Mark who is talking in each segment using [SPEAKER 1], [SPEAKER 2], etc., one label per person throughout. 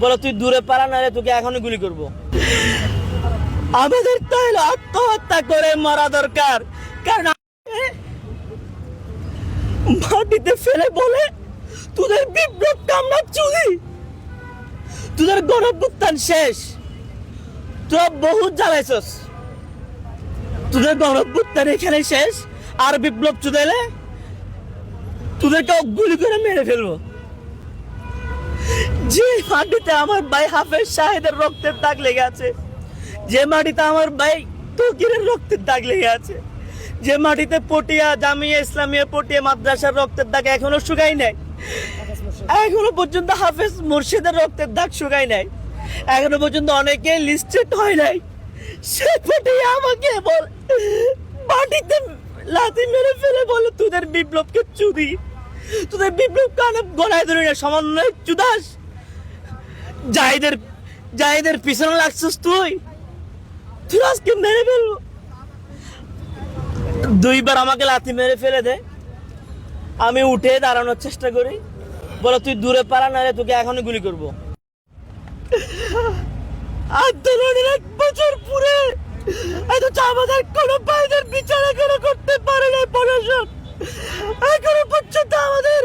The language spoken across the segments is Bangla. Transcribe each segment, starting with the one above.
[SPEAKER 1] বলো তুই দূরে পারা না রে, তোকে এখনই গুলি করব। আমাদের তাহলে আত্মহত্যা করে মারা দরকার। কারণ মাটিতে ফেলে বলে তোদের বিপ্লব কামনা চুরি। তোদের গণপুত্থান শেষ। তোরা বহুত জ্বালাইছস। তোদের গণপুত্থান এখানে শেষ। আর বিপ্লব চুদাইলে তোদেরকে গুলি করে মেরে ফেলব। যে মাটিতে আমার ভাই হাফেজ শাহেদের রক্তের দাগ লেগে আছে, যে মাটিতে আমার ভাই তকিরের রক্তের দাগ লেগে আছে, যে মাটিতে পটিয়া জামিয়া ইসলামিয়া পটিয়া মাদ্রাসার রক্তের দাগ এখনও শুকাই নাই, এখনও পর্যন্ত হাফেজ মুর্শিদের রক্তের দাগ শুকাই নাই, এখনও পর্যন্ত অনেকে লিস্টেড হয় নাই। সে পটিয়া আমাকে বল, মাটিতে লাথি মেরে ফেলে বলে তোদের বিপ্লবকে চুদি, তোদের বিপ্লব কানে গলায় ধরে না সমন্বয় চুদাস। জাহিদের জাহিদের পিছনে লাগছিস তুই? তুই আজকে মেরে ফেলব। দুইবার আমাকে লাথি মেরে ফেলে দে। আমি উঠে দাঁড়ানোর চেষ্টা করি। বলো, তুই দূরে পালা না তোকে এখনই গুলি করব। আন্দোলনের এক বছর পুরে এত আমাদের কোনো ভাইদের বিচার এখনও করতে পারে না প্রশাসন এখনও পর্যন্ত আমাদের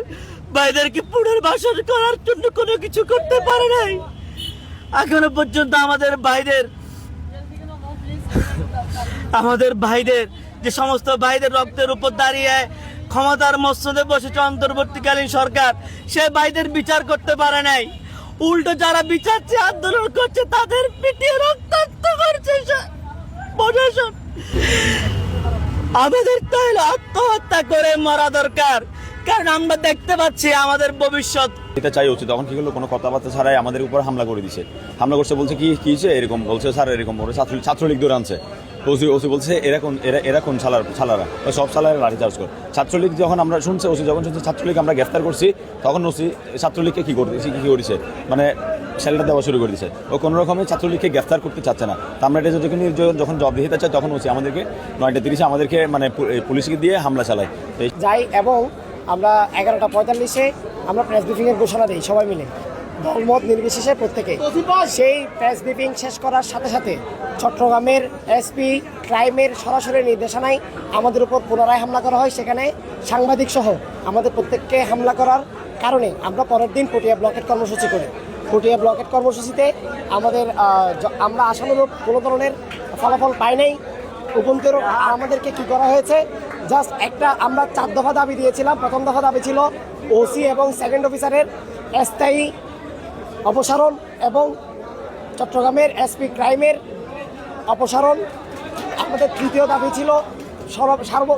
[SPEAKER 1] ভাইদেরকে পুনর্বাসন করার জন্য কোনো কিছু করতে পারে নাই। এখনও পর্যন্ত আমাদের ভাইদের আমাদের ভাইদের যে সমস্ত ভাইদের রক্তের উপর দাঁড়িয়ে ক্ষমতার মসনদে বসেছে অন্তর্বর্তীকালীন সরকার, সে ভাইদের বিচার করতে পারে নাই। উল্টো যারা বিচার চেয়ে আন্দোলন করছে, তাদের পিটিয়ে রক্তাক্ত করছে প্রশাসন। আমাদের তাহলে আত্মহত্যা করে মরা দরকার। কারণ আমরা দেখতে পাচ্ছি আমাদের ভবিষ্যৎ।
[SPEAKER 2] এটা চাই উচিত। তখন কি করল? কোনো কথাবার্তা ছাড়াই আমাদের উপর হামলা করে দিছে। হামলা করছে বলছে কি কি হয়েছে? এরকম বলছে স্যার এরকম ওরা ছাত্র ছাত্রলীগ ধরে আনছে। ওসি ওসি বলছে এরা কোন এরা এরা কোন ছালার ছালারা সব ছালারা লাঠি চার্জ করে। ছাত্রলীগ যখন আমরা শুনছে ওসি যখন শুনছে ছাত্রলীগ আমরা গ্রেফতার করছি তখন ওসি ছাত্রলীগকে কি করতেছি কী করেছে? মানে সেলটা দেওয়া শুরু করে দিছে। ও কোনো রকমে ছাত্রলীগকে গ্রেফতার করতে চাচ্ছে না। তো আমরা এটা যখন যখন জব দিতে চাই তখন ওসি আমাদেরকে নয়টা তিরিশে আমাদেরকে মানে পুলিশকে দিয়ে হামলা চালায়।
[SPEAKER 3] যাই এবং আমরা এগারোটা পঁয়তাল্লিশে আমরা প্রেস ব্রিফিংয়ের ঘোষণা দিই সবাই মিলে। দলমত নির্বিশেষে প্রত্যেকে। সেই প্রেস ব্রিফিং শেষ করার সাথে সাথে চট্টগ্রামের এসপি ক্রাইমের সরাসরি নির্দেশনায় আমাদের উপর পুনরায় হামলা করা হয়। সেখানে সাংবাদিক সহ আমাদের প্রত্যেককে হামলা করার কারণে আমরা পরের দিন পটিয়া ব্লকেট কর্মসূচি করি। পটিয়া ব্লকেট কর্মসূচিতে আমাদের আমরা আশানুরূপ কোনো ধরনের ফলাফল পাই নাই। উপন্তর আমাদেরকে কি করা হয়েছে? জাস্ট একটা আমরা চার দফা দাবি দিয়েছিলাম। প্রথম দফা দাবি ছিল ওসি এবং সেকেন্ড অফিসারের স্থায়ী অপসারণ এবং চট্টগ্রামের এসপি ক্রাইমের অপসারণ। আমাদের তৃতীয় দাবি ছিল সর্ব সার্ব